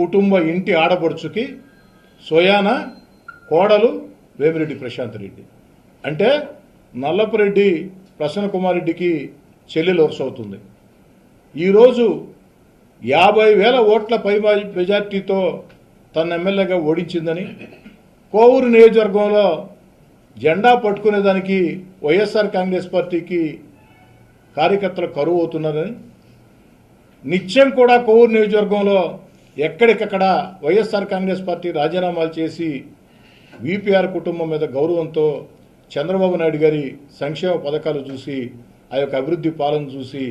కుటుంబ ఇంటి ఆడపడుచుకి సోయాన కోడలు వేమిరెడ్డి ప్రశాంత్ రెడ్డి. అంటే నల్లపురెడ్డి ప్రసన్న కుమార్ రెడ్డికి చెల్లెలు వరుస అవుతుంది. ఈరోజు యాభై వేల ఓట్ల పై మెజార్టీతో తన ఎమ్మెల్యేగా ఓడించిందని కోవూరు నియోజకవర్గంలో జెండా పట్టుకునేదానికి వైఎస్ఆర్ కాంగ్రెస్ పార్టీకి కార్యకర్తలు కరువు అవుతున్నారని నిత్యం కూడా కోవూరు నియోజకవర్గంలో ఎక్కడికక్కడ వైఎస్ఆర్ కాంగ్రెస్ పార్టీ రాజీనామాలు చేసి విపిఆర్ కుటుంబం మీద గౌరవంతో చంద్రబాబు నాయుడు గారి సంక్షేమ పథకాలు చూసి ఆ యొక్క అభివృద్ధి పాలన చూసి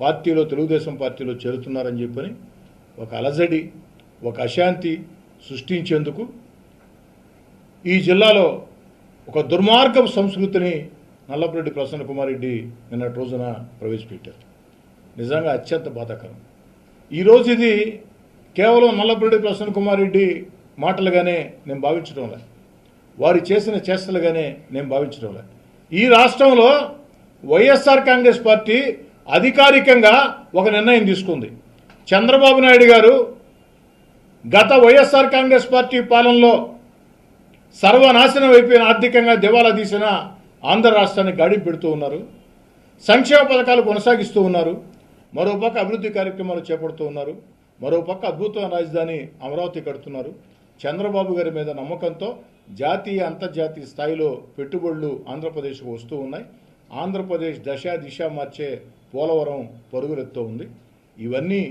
పార్టీలో తెలుగుదేశం పార్టీలో చేరుతున్నారని చెప్పని ఒక అలజడి ఒక అశాంతి సృష్టించేందుకు ఈ జిల్లాలో ఒక దుర్మార్గం సంస్కృతిని నల్లపురెడ్డి ప్రసన్న కుమార్ రెడ్డి నిన్నటి రోజున ప్రవేశపెట్టారు. నిజంగా అత్యంత బాధాకరం. ఈరోజు ఇది కేవలం నల్లపురెడ్డి ప్రసన్న కుమార్ రెడ్డి మాటలుగానే నేను భావించడం లే వారు చేసిన చేష్టలుగానే నేను భావించడం లే ఈ రాష్ట్రంలో వైఎస్ఆర్ కాంగ్రెస్ పార్టీ అధికారికంగా ఒక నిర్ణయం తీసుకుంది. చంద్రబాబు నాయుడు గారు గత వైఎస్ఆర్ కాంగ్రెస్ పార్టీ పాలనలో సర్వనాశనం అయిపోయిన ఆర్థికంగా దివాలా తీసిన ఆంధ్ర రాష్ట్రాన్ని గాడి పెడుతూ ఉన్నారు. సంక్షేమ పథకాలు కొనసాగిస్తూ ఉన్నారు. మరోపక్క అభివృద్ధి కార్యక్రమాలు చేపడుతూ ఉన్నారు. మరోపక్క అద్భుతమైన రాజధాని అమరావతి కడుతున్నారు. చంద్రబాబు గారి మీద నమ్మకంతో జాతీయ అంతర్జాతీయ స్థాయిలో పెట్టుబడులు ఆంధ్రప్రదేశ్కు వస్తూ ఉన్నాయి. ఆంధ్రప్రదేశ్ దశ దిశ మార్చే పోలవరం పరుగులెత్తుతూ ఉంది. ఇవన్నీ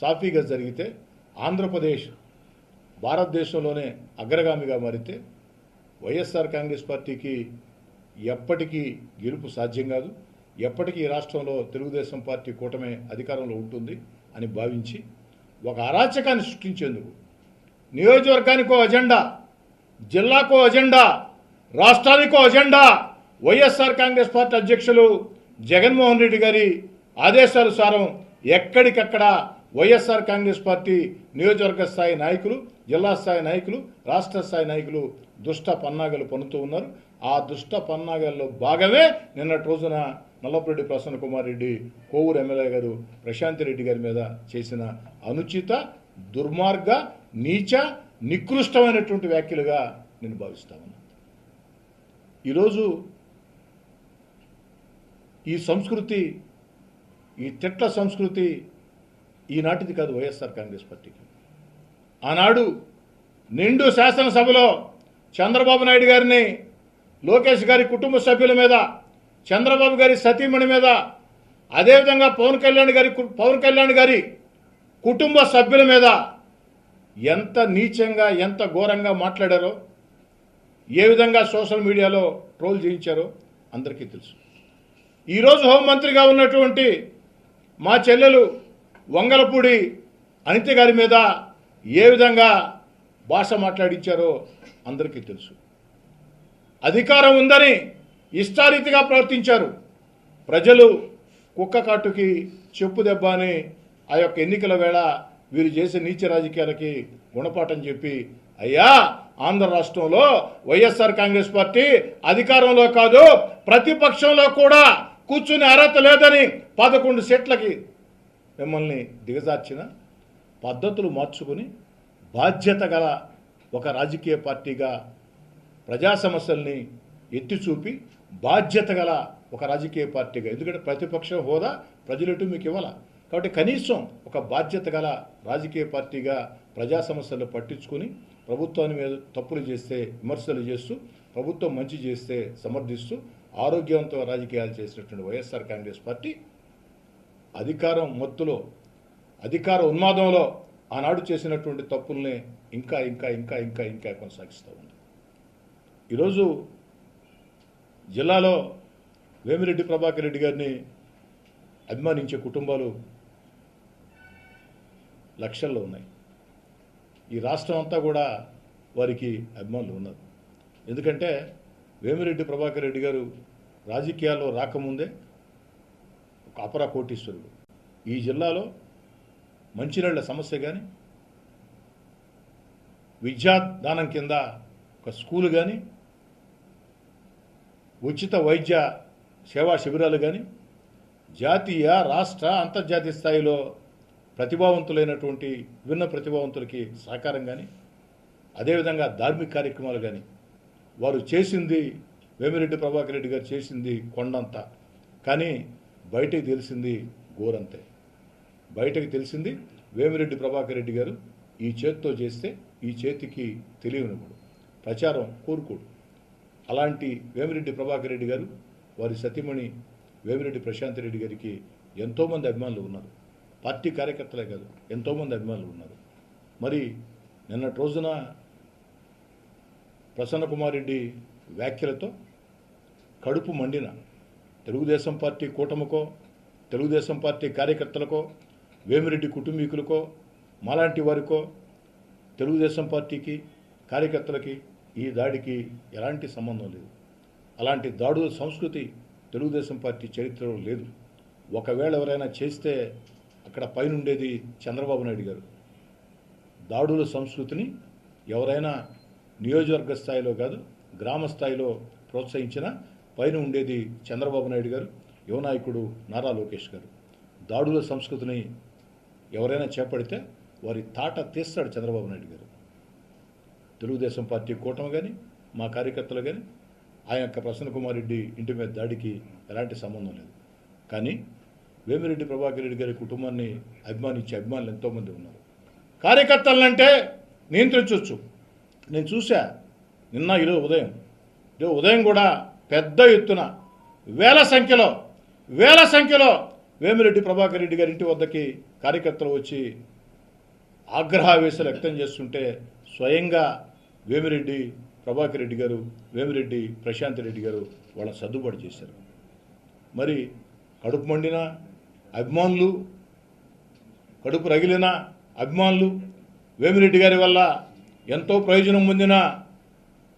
సాఫీగా జరిగితే ఆంధ్రప్రదేశ్ భారతదేశంలోనే అగ్రగామిగా మారితే వైఎస్ఆర్ కాంగ్రెస్ పార్టీకి ఎప్పటికీ గెలుపు సాధ్యం కాదు. ఎప్పటికీ ఈ రాష్ట్రంలో తెలుగుదేశం పార్టీ కూటమే అధికారంలో ఉంటుంది. అని భావించి ఒక అరాచకాన్ని సృష్టించేందుకు నియోజకవర్గానికో అజెండా జిల్లాకో అజెండా రాష్ట్రానికో అజెండా వైఎస్ఆర్ కాంగ్రెస్ పార్టీ అధ్యక్షులు జగన్మోహన్ రెడ్డి గారి ఆదేశానుసారం ఎక్కడికక్కడ వైఎస్ఆర్ కాంగ్రెస్ పార్టీ నియోజకవర్గ స్థాయి నాయకులు జిల్లా స్థాయి నాయకులు రాష్ట్ర స్థాయి నాయకులు దుష్ట పన్నాగలు పన్నుతూ ఉన్నారు. ఆ దుష్ట పన్నాగాల్లో భాగమే నిన్నటి రోజున నల్లపురెడ్డి ప్రసన్న కుమార్ రెడ్డి కోవూరు ఎమ్మెల్యే గారు ప్రశాంత్ రెడ్డి గారి మీద చేసిన అనుచిత దుర్మార్గ నీచ నికృష్టమైనటువంటి వ్యాఖ్యలుగా నేను భావిస్తాను ఈరోజు ఈ సంస్కృతి ఈ తిట్ల సంస్కృతి ఈనాటిది కాదు వైఎస్ఆర్ కాంగ్రెస్ పార్టీకి. ఆనాడు నిండు శాసనసభలో చంద్రబాబు నాయుడు గారిని లోకేష్ గారి కుటుంబ సభ్యుల మీద చంద్రబాబు గారి సతీమణి మీద అదేవిధంగా పవన్ కళ్యాణ్ గారి పవన్ కళ్యాణ్ గారి కుటుంబ సభ్యుల మీద ఎంత నీచంగా ఎంత ఘోరంగా మాట్లాడారో ఏ విధంగా సోషల్ మీడియాలో ట్రోల్ చేయించారో అందరికీ తెలుసు. ఈరోజు హోంమంత్రిగా ఉన్నటువంటి మా చెల్లెలు వంగలపూడి అనిత గారి మీద ఏ విధంగా భాష మాట్లాడించారో అందరికీ తెలుసు. అధికారం ఉందని ఇష్టారీతిగా ప్రవర్తించారు. ప్రజలు కుక్క కాటుకి చెప్పు దెబ్బ అని ఆ యొక్క ఎన్నికల వేళ వీరు చేసే నీచ రాజకీయాలకి గుణపాఠం చెప్పి అయ్యా ఆంధ్ర రాష్ట్రంలో వైఎస్ఆర్ కాంగ్రెస్ పార్టీ అధికారంలో కాదు ప్రతిపక్షంలో కూడా కూర్చుని అర్హత లేదని పదకొండు సెట్లకి మిమ్మల్ని దిగజార్చిన పద్ధతులు మార్చుకుని బాధ్యత గల ఒక రాజకీయ పార్టీగా ప్రజా సమస్యల్ని ఎత్తి చూపి బాధ్యత గల ఒక రాజకీయ పార్టీగా. ఎందుకంటే ప్రతిపక్ష హోదా ప్రజలటు మీకు ఇవ్వాల? కాబట్టి కనీసం ఒక బాధ్యత గల రాజకీయ పార్టీగా ప్రజా సమస్యలు పట్టించుకొని ప్రభుత్వాన్ని మీద తప్పులు చేస్తే విమర్శలు చేస్తూ ప్రభుత్వం మంచి చేస్తే సమర్థిస్తూ ఆరోగ్యవంత రాజకీయాలు చేసినటువంటి వైఎస్ఆర్ కాంగ్రెస్ పార్టీ అధికారం మత్తులో అధికార ఉన్మాదంలో ఆనాడు చేసినటువంటి తప్పుల్ని ఇంకా ఇంకా ఇంకా ఇంకా ఇంకా కొనసాగిస్తూ ఉంది. ఈరోజు జిల్లాలో వేమిరెడ్డి ప్రభాకర్ రెడ్డి గారిని అభిమానించే కుటుంబాలు లక్షల్లో ఉన్నాయి. ఈ రాష్ట్రం అంతా కూడా వారికి అభిమానులు ఉన్నారు. ఎందుకంటే వేమిరెడ్డి ప్రభాకర్ రెడ్డి గారు రాజకీయాల్లో రాకముందే ఒక అపర కోటీశ్వరుడు. ఈ జిల్లాలో మంచినీళ్ళ సమస్య కానీ విద్యాదానం కింద ఒక స్కూల్ కానీ ఉచిత వైద్య సేవా శిబిరాలు కానీ జాతీయ రాష్ట్ర అంతర్జాతీయ స్థాయిలో ప్రతిభావంతులైనటువంటి విభిన్న ప్రతిభావంతులకి సహకారం కానీ అదేవిధంగా ధార్మిక కార్యక్రమాలు కానీ వారు చేసింది వేమిరెడ్డి ప్రభాకర్ రెడ్డి గారు చేసింది కొండంత. కానీ బయటకు తెలిసింది గోరంతే. బయటకు తెలిసింది వేమిరెడ్డి ప్రభాకర్ రెడ్డి గారు ఈ చేతితో చేస్తే ఈ చేతికి తెలియనివ్వడు. ప్రచారం కోరుకోడు. అలాంటి వేమిరెడ్డి ప్రభాకర్ రెడ్డి గారు వారి సతీమణి వేమిరెడ్డి ప్రశాంత్ రెడ్డి గారికి ఎంతోమంది అభిమానులు ఉన్నారు. పార్టీ కార్యకర్తలే కాదు ఎంతోమంది అభిమానులు ఉన్నారు. మరి నిన్నటి రోజున ప్రసన్న కుమార్ రెడ్డి వ్యాఖ్యలతో కడుపు మండిన తెలుగుదేశం పార్టీ కూటమికో తెలుగుదేశం పార్టీ కార్యకర్తలకో వేమిరెడ్డి కుటుంబీకులకో మాలాంటి వారికో తెలుగుదేశం పార్టీకి కార్యకర్తలకి ఈ దాడికి ఎలాంటి సంబంధం లేదు. అలాంటి దాడుల సంస్కృతి తెలుగుదేశం పార్టీ చరిత్రలో లేదు. ఒకవేళ ఎవరైనా చేస్తే అక్కడ పైనుండేది చంద్రబాబు నాయుడు గారు. దాడుల సంస్కృతిని ఎవరైనా నియోజకవర్గ స్థాయిలో కాదు గ్రామ స్థాయిలో ప్రోత్సహించిన పైన ఉండేది చంద్రబాబు నాయుడు గారు యువనాయకుడు నారా లోకేష్ గారు. దాడుల సంస్కృతిని ఎవరైనా చేపడితే వారి తాట తీస్తాడు చంద్రబాబు నాయుడు గారు. తెలుగుదేశం పార్టీ కూటమి కానీ మా కార్యకర్తలు కానీ ఆ యొక్క ప్రసన్న కుమార్ రెడ్డి ఇంటి మీద దాడికి ఎలాంటి సంబంధం లేదు. కానీ వేమిరెడ్డి ప్రభాకర్ రెడ్డి గారి కుటుంబాన్ని అభిమానించే అభిమానులు ఎంతోమంది ఉన్నారు. కార్యకర్తలంటే నియంత్రించవచ్చు. నేను చూసా నిన్న ఈరోజు ఉదయం ఈరోజు ఉదయం కూడా పెద్ద ఎత్తున వేల సంఖ్యలో వేల సంఖ్యలో వేమిరెడ్డి ప్రభాకర్ రెడ్డి గారి ఇంటి వద్దకి కార్యకర్తలు వచ్చి ఆగ్రహావేశాలు వ్యక్తం చేస్తుంటే స్వయంగా వేమిరెడ్డి ప్రభాకర్ రెడ్డి గారు వేమిరెడ్డి ప్రశాంత్ రెడ్డి గారు వాళ్ళని సర్దుబాటు చేశారు. మరి కడుపు మండిన అభిమానులు కడుపు రగిలిన అభిమానులు వేమిరెడ్డి గారి వల్ల ఎంతో ప్రయోజనం పొందిన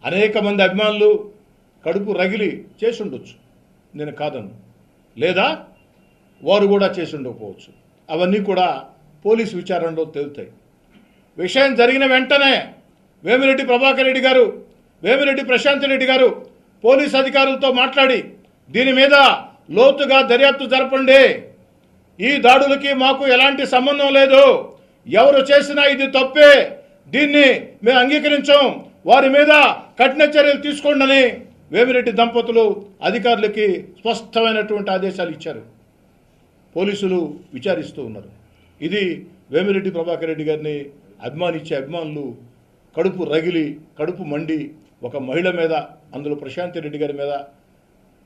అనేక మంది అభిమానులు కడుపు రగిలి చేసి ఉండొచ్చు నేను కాదను. లేదా వారు కూడా చేసి ఉండకపోవచ్చు అవన్నీ కూడా పోలీసు విచారణలో తేలుతాయి. విషయం జరిగిన వెంటనే వేమిరెడ్డి ప్రభాకర్ రెడ్డి గారు వేమిరెడ్డి ప్రశాంత్ రెడ్డి గారు పోలీస్ అధికారులతో మాట్లాడి దీని మీద లోతుగా దర్యాప్తు జరపండి. ఈ దాడులకి మాకు ఎలాంటి సంబంధం లేదు. ఎవరు చేసినా ఇది తప్పే. దీన్ని మేము అంగీకరించాం. వారి మీద కఠిన చర్యలు తీసుకోండి వేమిరెడ్డి దంపతులు అధికారులకి స్పష్టమైనటువంటి ఆదేశాలు ఇచ్చారు. పోలీసులు విచారిస్తూ ఉన్నారు. ఇది వేమిరెడ్డి ప్రభాకర్ రెడ్డి గారిని అభిమానించే అభిమానులు కడుపు రగిలి కడుపు మండి ఒక మహిళ మీద అందులో ప్రశాంతి రెడ్డి గారి మీద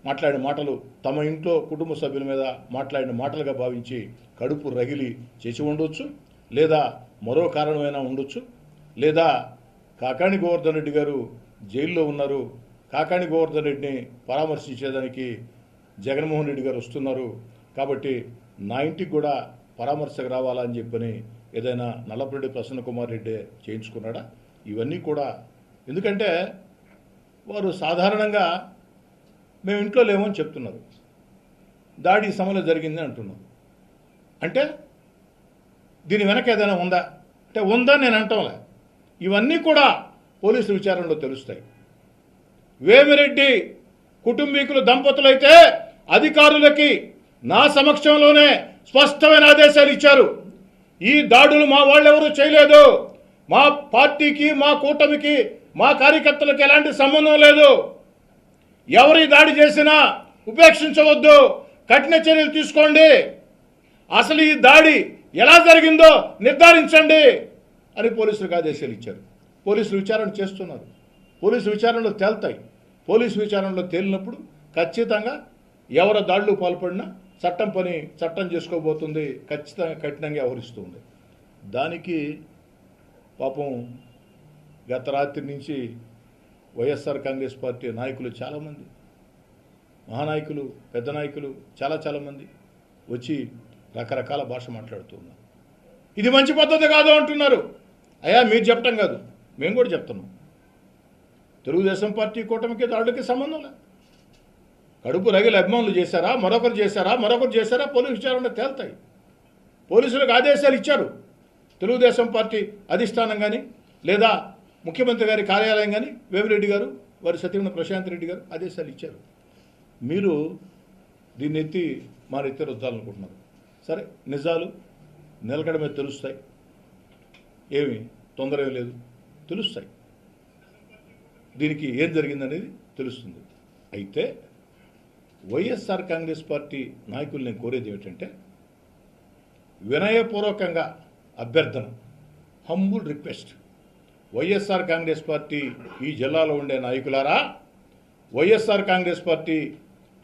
మాట్లాడిన మాటలు తమ ఇంట్లో కుటుంబ సభ్యుల మీద మాట్లాడిన మాటలుగా భావించి కడుపు రగిలి చేసి ఉండొచ్చు లేదా మరో కారణమైనా ఉండొచ్చు లేదా కాకాణి గోవర్ధన్ రెడ్డి గారు జైల్లో ఉన్నారు కాకాణి గోవర్ధన్ రెడ్డిని పరామర్శించేదానికి జగన్మోహన్ రెడ్డి గారు వస్తున్నారు కాబట్టి నా ఇంటికి కూడా పరామర్శకు రావాలా అని చెప్పని ఏదైనా నల్లపరెడ్డి ప్రసన్న కుమార్ రెడ్డి చేయించుకున్నాడా? ఇవన్నీ కూడా. ఎందుకంటే వారు సాధారణంగా మేము ఇంట్లో లేమని చెప్తున్నారు. దాడి సమలో సమయంలో జరిగింది అంటున్నాం అంటే దీని వెనక ఏదైనా ఉందా? అంటే ఉందా నేను అంటాంలే. ఇవన్నీ కూడా పోలీసు విచారణలో తెలుస్తాయి. వేమిరెడ్డి కుటుంబీకులు దంపతులైతే అధికారులకి నా సమక్షంలోనే స్పష్టమైన ఆదేశాలు ఇచ్చారు. ఈ దాడులు మా వాళ్ళెవరూ చేయలేదు. మా పార్టీకి మా కూటమికి మా కార్యకర్తలకు ఎలాంటి సంబంధం లేదు. ఎవరి దాడి చేసినా ఉపేక్షించవద్దు. కఠిన చర్యలు తీసుకోండి. అసలు ఈ దాడి ఎలా జరిగిందో నిర్ధారించండి అని పోలీసులకు ఆదేశాలు ఇచ్చారు. పోలీసులు విచారణ చేస్తున్నారు. పోలీసు విచారణలో తేల్తాయి. పోలీసు విచారణలో తేలినప్పుడు ఖచ్చితంగా ఎవరు దాడులు పాల్పడినా చట్టం పని చట్టం చేసుకోబోతుంది. ఖచ్చితంగా కఠినంగా వ్యవహరిస్తుంది. దానికి పాపం గత రాత్రి నుంచి వైఎస్ఆర్ కాంగ్రెస్ పార్టీ నాయకులు చాలామంది మహానాయకులు పెద్ద నాయకులు చాలా చాలామంది వచ్చి రకరకాల భాష మాట్లాడుతూ ఉన్నారు. ఇది మంచి పద్ధతి కాదు అంటున్నారు. అయ్యా మీరు చెప్పటం కాదు. మేము కూడా చెప్తున్నాం. తెలుగుదేశం పార్టీ కూటమికి దాడులకి సంబంధం లేదు. కడుపు రగిలి అభిమానులు చేశారా? మరొకరు చేశారా? మరొకరు చేశారా? పోలీసు విచారణ తేల్తాయి. పోలీసులకు ఆదేశాలు ఇచ్చారు. తెలుగుదేశం పార్టీ అధిష్టానం కానీ లేదా ముఖ్యమంత్రి గారి కార్యాలయం కానీ వేమిరెడ్డి గారు వారి సత్యమైన ప్రశాంత్ రెడ్డి గారు ఆదేశాలు ఇచ్చారు. మీరు దీన్ని ఎత్తి మా నెత్తి రుద్దాలనుకుంటున్నారు. సరే నిజాలు నిలకడమే తెలుస్తాయి. ఏమి తొందర లేదు. తెలుస్తాయి. దీనికి ఏం జరిగిందనేది తెలుస్తుంది. అయితే వైఎస్ఆర్ కాంగ్రెస్ పార్టీ నాయకులు నేను కోరేది ఏమిటంటే వినయపూర్వకంగా అభ్యర్థన. Humble request YSR Congress party ఈ జిల్లాలో ఉండే నాయకులారా? వైఎస్ఆర్ కాంగ్రెస్ పార్టీ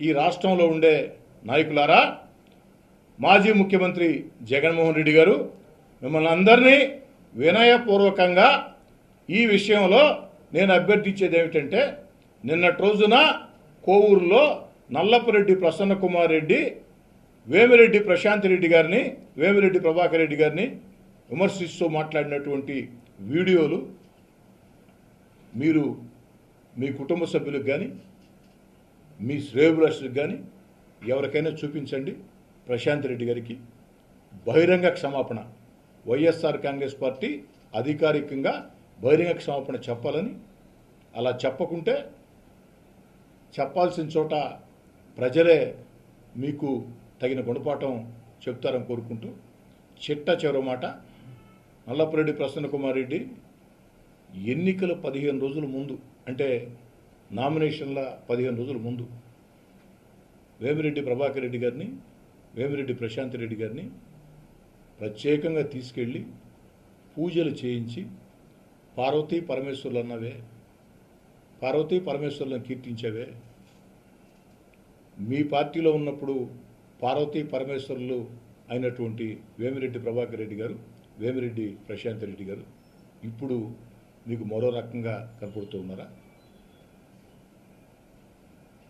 ఈ రాష్ట్రంలో ఉండే నాయకులారా? మాజీ ముఖ్యమంత్రి జగన్మోహన్ రెడ్డి గారు మిమ్మల్ని అందరినీ వినయపూర్వకంగా ఈ విషయంలో నేను అభ్యర్థించేది ఏమిటంటే నిన్నటి రోజున కోవూరులో నల్లపరెడ్డి ప్రసన్న కుమార్ రెడ్డి వేమిరెడ్డి ప్రశాంత్ రెడ్డి గారిని వేమిరెడ్డి ప్రభాకర్ రెడ్డి గారిని విమర్శిస్తూ మాట్లాడినటువంటి వీడియోలు మీరు మీ కుటుంబ సభ్యులకు కానీ మీ శ్రేయభిలాషులకు కానీ ఎవరికైనా చూపించండి. ప్రశాంత్ రెడ్డి గారికి బహిరంగ క్షమాపణ. వైఎస్ఆర్ కాంగ్రెస్ పార్టీ అధికారికంగా బహిరంగ క్షమాపణ చెప్పాలని అలా చెప్పకుంటే చెప్పాల్సిన చోట ప్రజలే మీకు తగిన గుణపాఠం చెప్తారని కోరుకుంటూ చిట్ట చివరి మాట నల్లపురెడ్డి ప్రసన్న కుమార్ రెడ్డి ఎన్నికల పదిహేను రోజుల ముందు అంటే నామినేషన్ల పదిహేను రోజుల ముందు వేమిరెడ్డి ప్రభాకర్ రెడ్డి గారిని వేమిరెడ్డి ప్రశాంత్ రెడ్డి గారిని ప్రత్యేకంగా తీసుకెళ్ళి పూజలు చేయించి పార్వతీ పరమేశ్వర్లు అన్నవే పార్వతీ పరమేశ్వర్లను కీర్తించేవే. మీ పార్టీలో ఉన్నప్పుడు పార్వతీ పరమేశ్వర్లు అయినటువంటి వేమిరెడ్డి ప్రభాకర్ రెడ్డి గారు వేమిరెడ్డి ప్రశాంత్ రెడ్డి గారు ఇప్పుడు మీకు మరో రకంగా కనపడుతూ ఉన్నారా?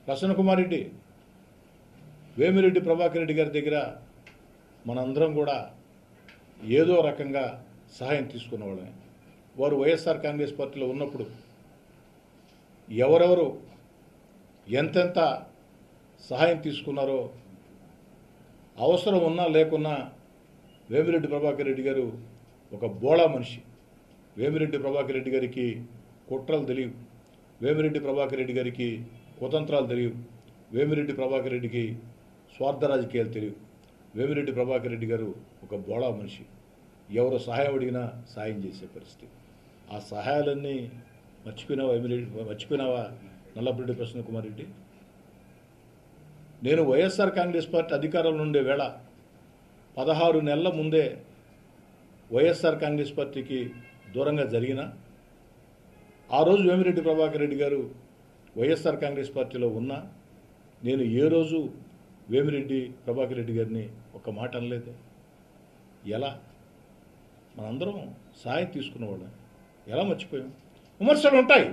ప్రసన్న కుమార్ రెడ్డి వేమిరెడ్డి ప్రభాకర్ రెడ్డి గారి దగ్గర మనందరం కూడా ఏదో రకంగా సహాయం తీసుకున్న వాళ్ళమే వారు వైఎస్ఆర్ కాంగ్రెస్ పార్టీలో ఉన్నప్పుడు ఎవరెవరు ఎంతెంత సహాయం తీసుకున్నారో అవసరం ఉన్నా లేకున్నా వేమిరెడ్డి ప్రభాకర్ రెడ్డి గారు ఒక బోళా మనిషి. వేమిరెడ్డి ప్రభాకర్ రెడ్డి గారికి కుట్రలు తెలియవు. వేమిరెడ్డి ప్రభాకర్ రెడ్డి గారికి కుతంత్రాలు తెలియవు. వేమిరెడ్డి ప్రభాకర్ రెడ్డికి స్వార్థ రాజకీయాలు తెలియవు. వేమిరెడ్డి ప్రభాకర్ రెడ్డి గారు ఒక బోళా మనిషి. ఎవరు సహాయం అడిగినా సాయం చేసే పరిస్థితి. ఆ సహాయాలన్నీ మర్చిపోయినావా వేమిరెడ్డి మర్చిపోయినావా నల్లపురెడ్డి ప్రసన్న కుమార్ రెడ్డి? నేను వైఎస్ఆర్ కాంగ్రెస్ పార్టీ అధికారంలో ఉండే వేళ పదహారు నెలల ముందే వైఎస్ఆర్ కాంగ్రెస్ పార్టీకి దూరంగా జరిగిన ఆ రోజు వేమిరెడ్డి ప్రభాకర్ రెడ్డి గారు వైఎస్ఆర్ కాంగ్రెస్ పార్టీలో ఉన్నా నేను ఏ రోజు వేమిరెడ్డి ప్రభాకర్ రెడ్డి గారిని ఒక మాట అనలేదే. ఎలా? మనందరం సాయం తీసుకున్నవాళ్ళం ఎలా మర్చిపోయాం? విమర్శలు ఉంటాయి.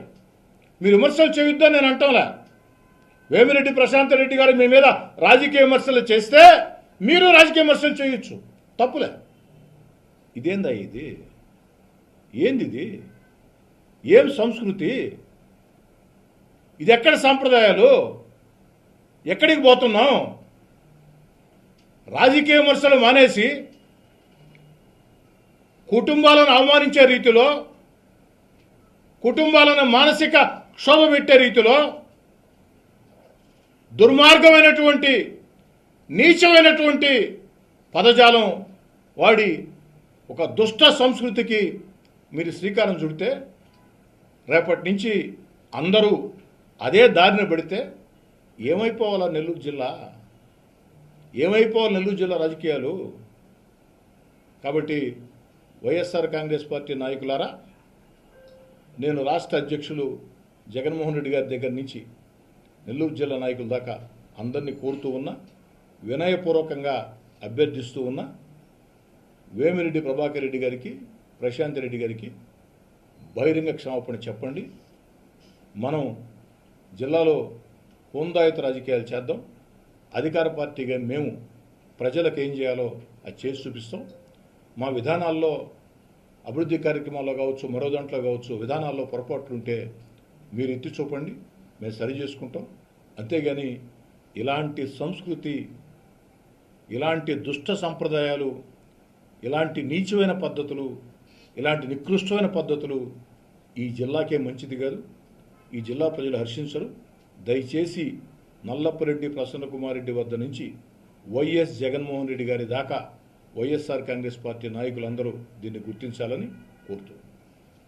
మీరు విమర్శలు చేయొద్దని నేను అంటాంలా. వేమిరెడ్డి ప్రశాంత్ రెడ్డి గారు మీ మీద రాజకీయ విమర్శలు చేస్తే మీరు రాజకీయ విమర్శలు చేయొచ్చు. తప్పులే. ఇదేందా ఇది? ఏంది ఇది? ఏం సంస్కృతి? ఇది ఎక్కడ సాంప్రదాయాలు? ఎక్కడికి పోతున్నాం? రాజకీయ విమర్శలు మానేసి కుటుంబాలను అవమానించే రీతిలో కుటుంబాలను మానసిక క్షోభ పెట్టే రీతిలో దుర్మార్గమైనటువంటి నీచమైనటువంటి పదజాలం వాడి ఒక దుష్ట సంస్కృతికి మీరు శ్రీకారం చుడితే రేపటి నుంచి అందరూ అదే దారిన పెడితే ఏమైపోవాలా నెల్లూరు జిల్లా? ఏమైపోవాలి నెల్లూరు జిల్లా రాజకీయాలు? కాబట్టి వైఎస్ఆర్ కాంగ్రెస్ పార్టీ నాయకులారా నేను రాష్ట్ర అధ్యక్షులు జగన్మోహన్ రెడ్డి గారి దగ్గర నుంచి నెల్లూరు జిల్లా నాయకుల దాకా అందరినీ కోరుతూ ఉన్నా వినయపూర్వకంగా అభ్యర్థిస్తూ ఉన్నా వేమిరెడ్డి ప్రభాకర్ రెడ్డి గారికి ప్రశాంత్ రెడ్డి గారికి బహిరంగ క్షమాపణ చెప్పండి. మనం జిల్లాలో హోందాయుత రాజకీయాలు చేద్దాం. అధికార పార్టీగా మేము ప్రజలకు ఏం చేయాలో అది చేసి చూపిస్తాం. మా విధానాల్లో అభివృద్ధి కార్యక్రమాల్లో కావచ్చు మరో దాంట్లో కావచ్చు విధానాల్లో పొరపాట్లుంటే మీరు ఎత్తి చూపండి. మేము సరి చేసుకుంటాం. అంతేగాని ఇలాంటి సంస్కృతి ఇలాంటి దుష్ట సంప్రదాయాలు ఇలాంటి నీచమైన పద్ధతులు ఇలాంటి నికృష్టమైన పద్ధతులు ఈ జిల్లాకే మంచిది కాదు. ఈ జిల్లా ప్రజలు హర్షించరు. దయచేసి నల్లప్పరెడ్డి ప్రసన్న కుమార్ రెడ్డి వద్ద నుంచి వైఎస్ జగన్మోహన్ రెడ్డి గారి దాకా వైఎస్ఆర్ కాంగ్రెస్ పార్టీ నాయకులందరూ దీన్ని గుర్తించాలని కోరుతున్నాను